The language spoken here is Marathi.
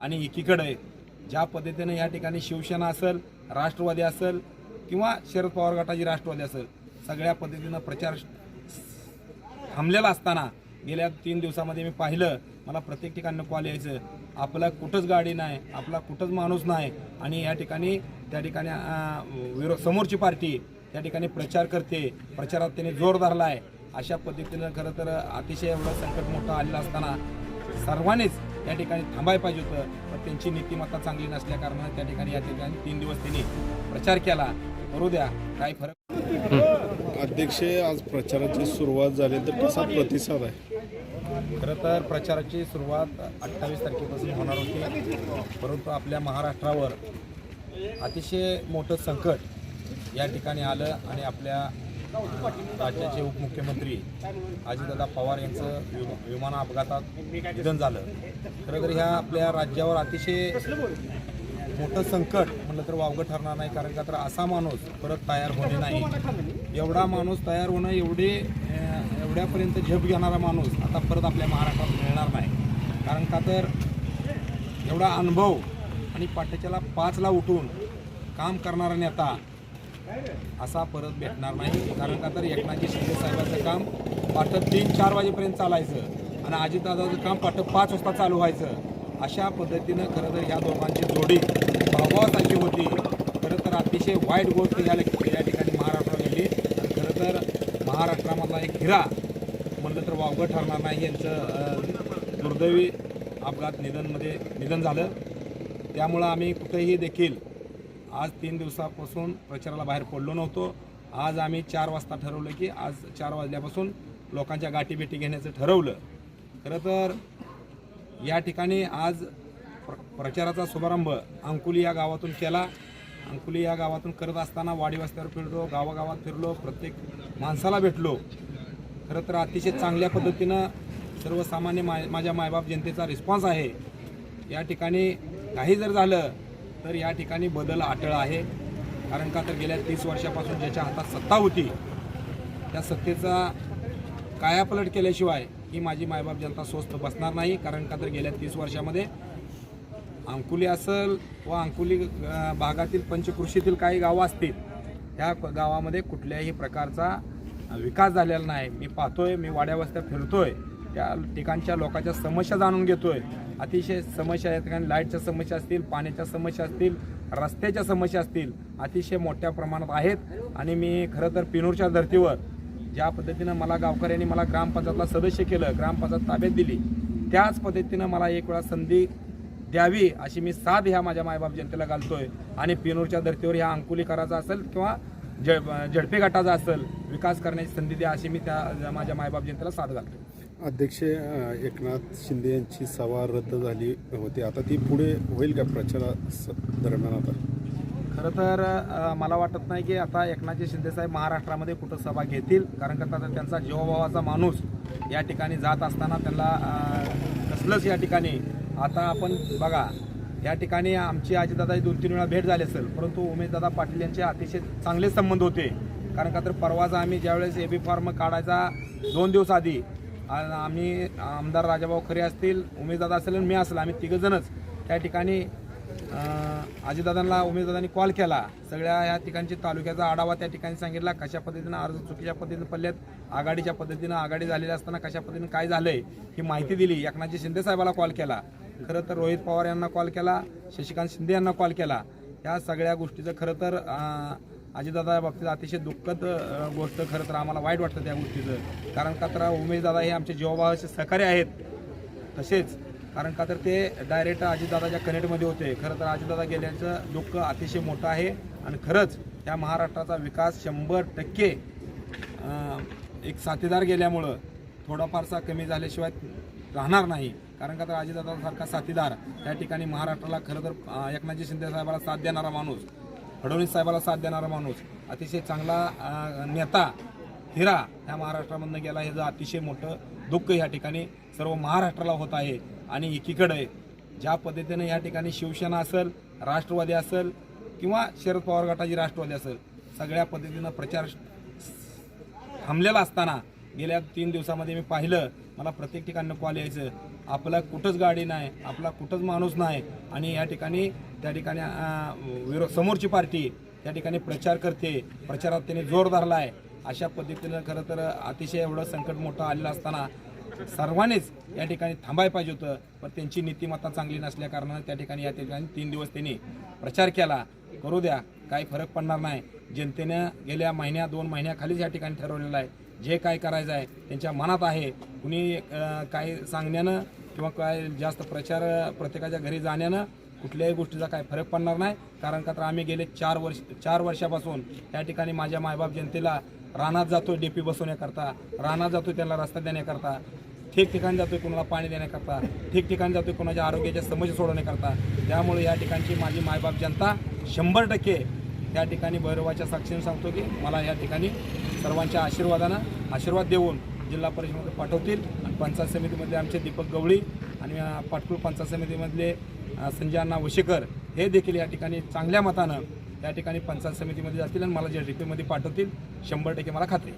आणि एकीकडे ज्या पद्धतीने या ठिकाणी शिवसेना असेल राष्ट्रवादी असेल किंवा शरद पवार गटाची राष्ट्रवादी असेल सगळ्या पद्धतीनं प्रचार थांबलेला असताना गेल्या तीन दिवसामध्ये मी पाहिलं मला प्रत्येक ठिकाणी कॉल यायचं आपला कुठंच गाडी नाही आपला कुठंच माणूस नाही आणि या ठिकाणी त्या ठिकाणी विरोध विरो समोरची पार्टी त्या ठिकाणी प्रचार करते प्रचारात त्याने जोर धरला आहे अशा पद्धतीनं खरं तर अतिशय एवढं संकट मोठं आलेलं असताना सर्वांनीच या ठिकाणी थांबायला पाहिजे होतं. पण त्यांची नीतिमत्ता चांगली नसल्या कारणाने त्या ठिकाणी या ठिकाणी तीन दिवस त्यांनी प्रचार केला. करू द्या. काही फरक अध्यक्ष आज प्रचाराची सुरुवात झाली तर कसा प्रतिसाद आहे? खरं तर प्रचाराची सुरुवात अठ्ठावीस तारखेपासून होणार होती. परंतु आपल्या महाराष्ट्रावर अतिशय मोठं संकट या ठिकाणी आलं आणि आपल्या राज्याचे उपमुख्यमंत्री अजितदादा पवार यांचं विमान अपघातात निधन झालं. खरं तर ह्या आपल्या राज्यावर अतिशय मोठं संकट म्हटलं तर वावगं ठरणार नाही कारण का तर असा माणूस परत तयार होणे नाही. एवढा माणूस तयार होणं एवढे एवढ्यापर्यंत झेप घेणारा माणूस आता परत आपल्या महाराष्ट्रात मिळणार नाही. कारण का तर एवढा अनुभव आणि पाठ्याच्याला पाचला उठून काम करणारा नेता असा परत भेटणार नाही. कारण का तर एकनाथजी शिंदे साहेबांचं काम पाठं तीन चार वाजेपर्यंत चालायचं आणि अजितदादाचं काम पाठं पाच वाजता चालू व्हायचं. अशा पद्धतीनं खरं तर ह्या दोघांची जोडी भावासारखी होती. खरं तर अतिशय वाईट गोष्ट या या ठिकाणी महाराष्ट्रात गेली आणि खरं तर महाराष्ट्रामधला एक हिरा म्हणलं तर वावगं ठरणार नाही यांचं दुर्दैवी अपघात निधनमध्ये निधन झालं. त्यामुळं आम्ही कुठेही देखील आज तीन दिवसापासून प्रचाराला बाहेर पडलो नव्हतो. आज आम्ही चार वाजता ठरवलं की आज चार वाजल्यापासून लोकांच्या गाठीभेटी घेण्याचं ठरवलं. खरं तर या ठिकाणी आज प्र प्रचाराचा शुभारंभ अंकुली या गावातून केला. अंकुली या गावातून करत असताना वाडी वस्त्यावर फिरलो गावागावात फिरलो प्रत्येक माणसाला भेटलो. खरं तर अतिशय चांगल्या पद्धतीनं सर्वसामान्य मा माझ्या मायबाप जनतेचा रिस्पॉन्स आहे. या ठिकाणी काही जर झालं तर या ठिकाणी बदल आटळ आहे. कारण का तर गेल्या तीस वर्षापासून ज्याच्या हातात सत्ता होती त्या सत्तेचा कायापलट केल्याशिवाय ही माझी मायबाप जनता स्वस्त बसणार नाही. कारण का तर गेल्या तीस वर्षामध्ये अंकुली असेल व अंकुली भागातील पंचकृषीतील काही गावं असतील त्या गावामध्ये कुठल्याही प्रकारचा विकास झालेला नाही. मी पाहतोय मी वाड्यावस्त्या फिरतोय. त्या ठिकाणच्या लोकांच्या समस्या जाणून घेतोय. अतिशय समस्या या ठिकाणी लाईटच्या समस्या असतील पाण्याच्या समस्या असतील रस्त्याच्या समस्या असतील अतिशय मोठ्या प्रमाणात आहेत. आणि मी खरं तर पिनूरच्या धर्तीवर ज्या पद्धतीनं मला गावकऱ्यांनी मला ग्रामपंचायतला सदस्य केलं ग्रामपंचायत ताब्यात दिली त्याच पद्धतीनं मला एक वेळा संधी द्यावी अशी मी साथ ह्या माझ्या मायबाप जनतेला घालतोय. आणि पिनूरच्या धर्तीवर ह्या अंकुलीकराचा असेल किंवा जड झडपे गटाचा असेल विकास करण्याची संधी द्या अशी मी त्या माझ्या मायबाप जनतेला साथ घालतो अध्यक्ष एकनाथ शिंदे यांची सभा रद्द झाली होती. आता ती पुढे होईल का प्रचारा स- दरम्यान आता? खरं तर मला वाटत नाही की आता एकनाथजी शिंदेसाहेब महाराष्ट्रामध्ये कुठं सभा घेतील. कारण का आता त्यांचा जीवभावाचा माणूस या ठिकाणी जात असताना त्यांना कसलंच या ठिकाणी आता आपण बघा या ठिकाणी आमची आजीदादा दोन तीन वेळा भेट झाली असेल. परंतु उमेशदादा पाटील यांचे अतिशय चांगले संबंध होते. कारण का तर परवाचा आम्ही ज्यावेळेस ए बी फॉर्म काढायचा दोन दिवस आधी आम्ही आमदार राजाभाऊ खरे असतील उमेशदादा असेल आणि मी असेल आम्ही तिघंजणच. त्या ठिकाणी अजितदादांना उमेशदादांनी कॉल केला. सगळ्या या ठिकाणची तालुक्याचा आढावा त्या ठिकाणी सांगितला. कशा पद्धतीनं अर्ज चुकीच्या पद्धतीनं पडल्यात आघाडीच्या पद्धतीनं आघाडी झालेली असताना कशा पद्धतीनं काय झालंय ही माहिती दिली. एकनाथजी शिंदे साहेबाला कॉल केला. खरं तर रोहित पवार यांना कॉल केला शशिकांत शिंदे यांना कॉल केला. या सगळ्या गोष्टीचं खरं तर अजितदादा बाबतीत अतिशय दुःखद गोष्ट खरं तर आम्हाला वाईट वाटतं त्या गोष्टीचं. कारण का तर उमेशदादा हे आमचे जीवभावाचे सहकारी आहेत. तसेच कारण का तर ते डायरेक्ट अजितदादाच्या कनेक्टमध्ये होते खरं तर अजितदादा गेल्याचं दुःख अतिशय मोठं आहे. आणि खरंच या महाराष्ट्राचा विकास शंभर टक्के एक साथीदार गेल्यामुळं थोडाफारसा कमी झाल्याशिवाय राहणार नाही. कारण का तर अजितदादासारखा साथीदार त्या ठिकाणी महाराष्ट्राला खरं तर एकनाथजी शिंदे साहेबाला साथ देणारा माणूस फडणवीस साहेबाला साथ देणारा माणूस अतिशय चांगला नेता हिरा ह्या महाराष्ट्रामधनं गेला. हे अतिशय मोठं दुःख ह्या ठिकाणी सर्व महाराष्ट्राला होत आहे. आणि एकीकडे ज्या पद्धतीनं या ठिकाणी शिवसेना असेल राष्ट्रवादी असेल किंवा शरद पवार गटाची राष्ट्रवादी असेल सगळ्या पद्धतीनं प्रचार थांबलेला असताना गेल्या तीन दिवसामध्ये मी पाहिलं मला प्रत्येक ठिकाणी कॉल यायचं. आपला कुठंच गाडी नाही आपला कुठंच माणूस नाही आणि या ठिकाणी त्या ठिकाणी विरोध विरो समोरची पार्टी त्या ठिकाणी प्रचार करते प्रचारात त्याने जोर धरला आहे अशा पद्धतीनं खरं तर अतिशय एवढं संकट मोठं आलेलं असताना सर्वांनीच या ठिकाणी थांबायला पाहिजे होतं. पण त्यांची नीतिमत्ता चांगली नसल्या कारणानं त्या ठिकाणी या ठिकाणी तीन दिवस त्यांनी प्रचार केला. करू द्या काही फरक पडणार नाही. जनतेनं गेल्या महिन्या दोन महिन्याखालीच या ठिकाणी ठरवलेलं आहे. जे काय करायचं आहे त्यांच्या मनात आहे. कुणी काय सांगण्यानं किंवा काय जास्त प्रचार प्रत्येकाच्या घरी जाण्यानं कुठल्याही गोष्टीचा काय फरक पडणार नाही. कारण का तर आम्ही गेले चार वर्ष चार वर्षापासून या ठिकाणी माझ्या मायबाप जनतेला रानात जातो डी पी बसवण्याकरता. रानात जातो त्यांना रस्ता देण्याकरता. ठिकठिकाणी जातोय कोणाला पाणी देण्याकरता ठिकठिकाणी जातोय कोणाच्या आरोग्याच्या समस्या सोडवण्याकरता. त्यामुळे या ठिकाणची माझी मायबाप जनता शंभर टक्के या ठिकाणी भैरवाच्या साक्षीने सांगतो की मला या ठिकाणी सर्वांच्या आशीर्वादानं आशीर्वाद देऊन जिल्हा परिषदेमध्ये पाठवतील. आणि पंचायत समितीमधले आमचे दीपक गवळी आणि पाटकूळ पंचायत समितीमधले संजय अण्णा वशेकर हे देखील या ठिकाणी चांगल्या मतानं या ठिकाणी पंचायत समितीमध्ये जातील आणि मला जे डी पीमध्ये पाठवतील शंभर टक्के मला खात्री